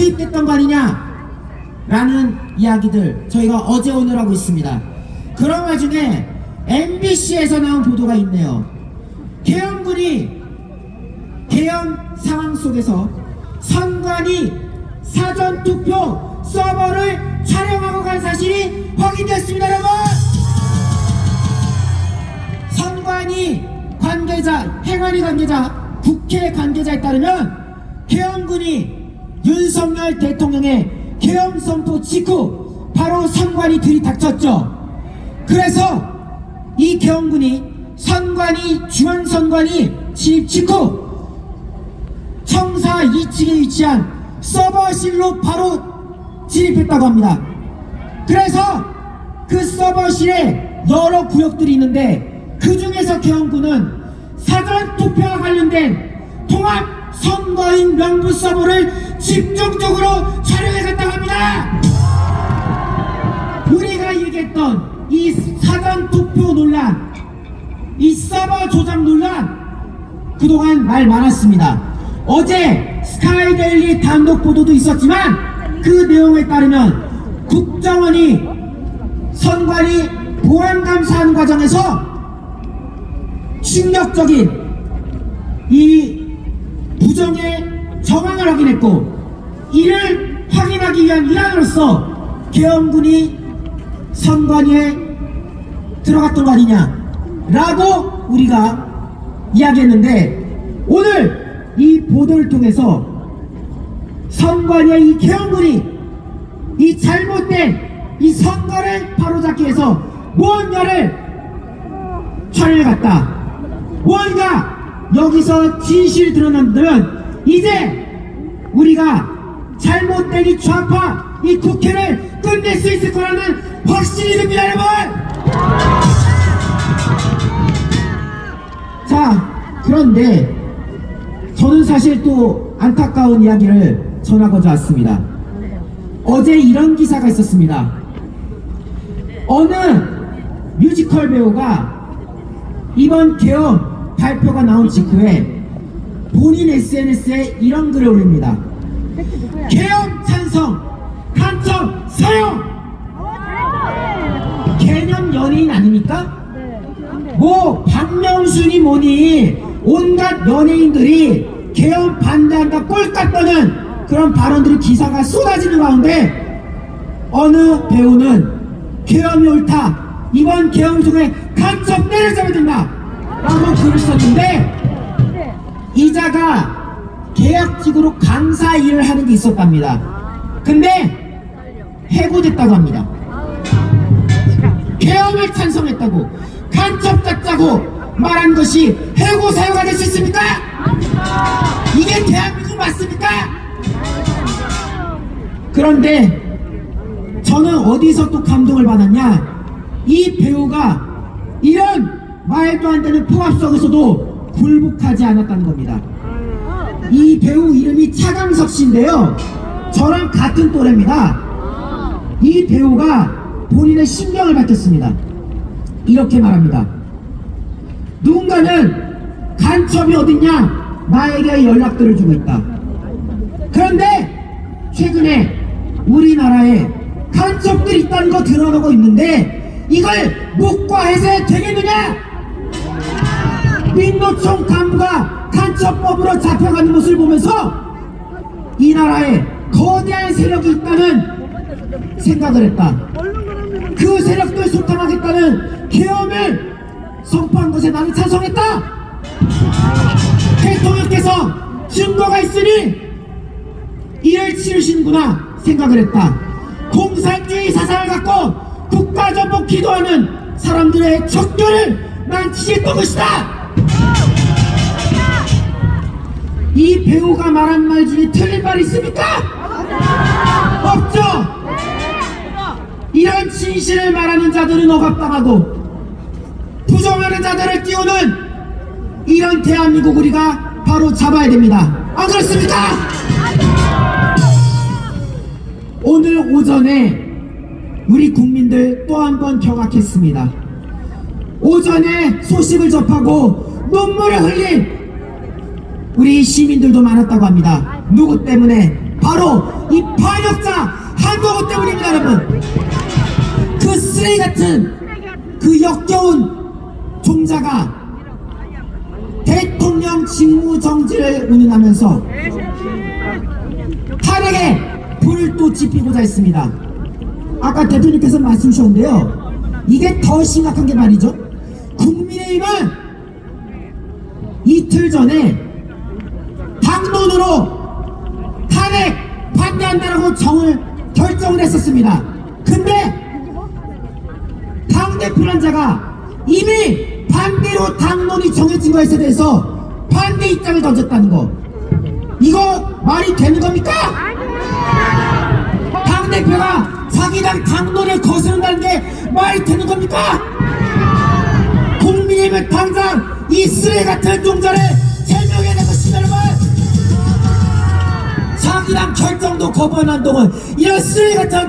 투입됐던 거 아니냐? 라는 이야기들 저희가 어제 오늘 하고 있습니다. 그런 와중에 MBC에서 나온 보도가 있네요. 계엄군이 계엄 상황 속에서 선관위 사전투표 서버를 촬영하고 간 사실이 확인됐습니다, 여러분! 선관위 관계자, 행안위 관계자, 국회 관계자에 따르면 계엄군이 윤석열 대통령의 계엄 선포 직후 바로 선관위 들이닥쳤죠. 그래서 이 계엄군이 선관위 중앙선관위 진입 직후 청사 2층에 위치한 서버실로 바로 진입했다고 합니다. 그래서 그 서버실에 여러 구역들이 있는데 그 중에서 계엄군은 사전 투표와 관련된 통합 선거인 명부 서버를 집중적으로 촬영해 갔다고 합니다. 우리가 얘기했던 이 사전 투표 논란, 이 서버 조작 논란 그동안 말 많았습니다. 어제 스카이데일리 단독 보도도 있었지만 그 내용에 따르면 국정원이 선관위 보안 감사하는 과정에서 충격적인 이 부정의 정황을 확인했고 이를 확인하기 위한 일환으로서 계엄군이 선관위에 들어갔던 거 아니냐라고 우리가 이야기했는데 오늘 이 보도를 통해서 선관위의 이 계엄군이 이 잘못된 이 선거를 바로잡기 위해서 무언가를 촬영해 갔다. 뭔가 여기서 진실이 드러난다면 이제 우리가 잘못된 이 좌파 이 국회를 끝낼 수 있을 거라는 확신이 듭니다 여러분! 자 그런데 저는 사실 또 안타까운 이야기를 전하고자 왔습니다. 어제 이런 기사가 있었습니다. 어느 뮤지컬 배우가 이번 개엄 발표가 나온 직후에 본인 SNS에 이런 글을 올립니다. 개엄 찬성, 간첩 사용! 개념 연예인 아닙니까? 뭐 박명순이 뭐니 온갖 연예인들이 개엄 반대한다 꼴깍 떠는 그런 발언들이 기사가 쏟아지는 가운데 어느 배우는 계엄이 옳다. 이번 계엄 중에 간첩 때려잡아야 된다. 라고 글을 썼는데 이자가 계약직으로 강사 일을 하는 게 있었답니다. 근데 해고됐다고 합니다. 계엄을 찬성했다고 간첩 같다고 말한 것이 해고 사유가 될 수 있습니까? 이게 대한민국 맞습니까? 그런데 저는 어디서 또 감동을 받았냐? 이 배우가 이런 말도 안 되는 포압 속에서도 굴복하지 않았다는 겁니다. 이 배우 이름이 차강석 씨인데요. 저랑 같은 또래입니다. 이 배우가 본인의 신경을 밝혔습니다. 이렇게 말합니다. 누군가는 간첩이 어딨냐? 나에게 연락들을 주고 있다. 그런데 최근에 우리나라에 간첩들이 있다는 거 드러나고 있는데 이걸 묵과해서 되겠느냐? 민노총 간부가 간첩법으로 잡혀가는 모습을 보면서 이 나라에 거대한 세력이 있다는 생각을 했다. 그 세력들 소탕하겠다는 계엄을 선포한 것에 나는 찬성했다. 대통령께서 증거가 있으니 이를 치르시는구나 생각을 했다. 공산주의 사상을 갖고 국가 전복 기도하는 사람들의 척결을 난 지지했던 것이다. 이 배우가 말한 말 중에 틀린 말이 있습니까? 없죠. 이런 진실을 말하는 자들은 억압당하고 부정하는 자들을 띄우는 이런 대한민국 우리가 바로 잡아야 됩니다. 안 그렇습니까? 오늘 오전에 우리 국민들 또 한 번 경악했습니다. 오전에 소식을 접하고 눈물을 흘린 우리 시민들도 많았다고 합니다. 누구 때문에? 바로 이 반역자 한동훈 때문입니다 여러분 그 쓰레기 같은 그 역겨운 종자가 대통령 직무 정지를 운운하면서 탄핵에 불을 또 지피고자 했습니다 아까 대표님께서 말씀 주셨는데요 이게 더 심각한 게 말이죠 국민의힘은 이틀 전에 당론으로 탄핵 반대한다라고 정을 결정을 했었습니다. 근데 당 대표란 자가 이미 반대로 당론이 정해진 것에 대해서 반대 입장을 던졌다는 거. 이거 말이 되는 겁니까? 당 대표가 자기 당 당론을 거스른다는 게 말이 되는 겁니까? 국민의힘은 당장 이 쓰레 같은 종자를 자기당 결정도 거부하는 한동안 이런 쓰레 같은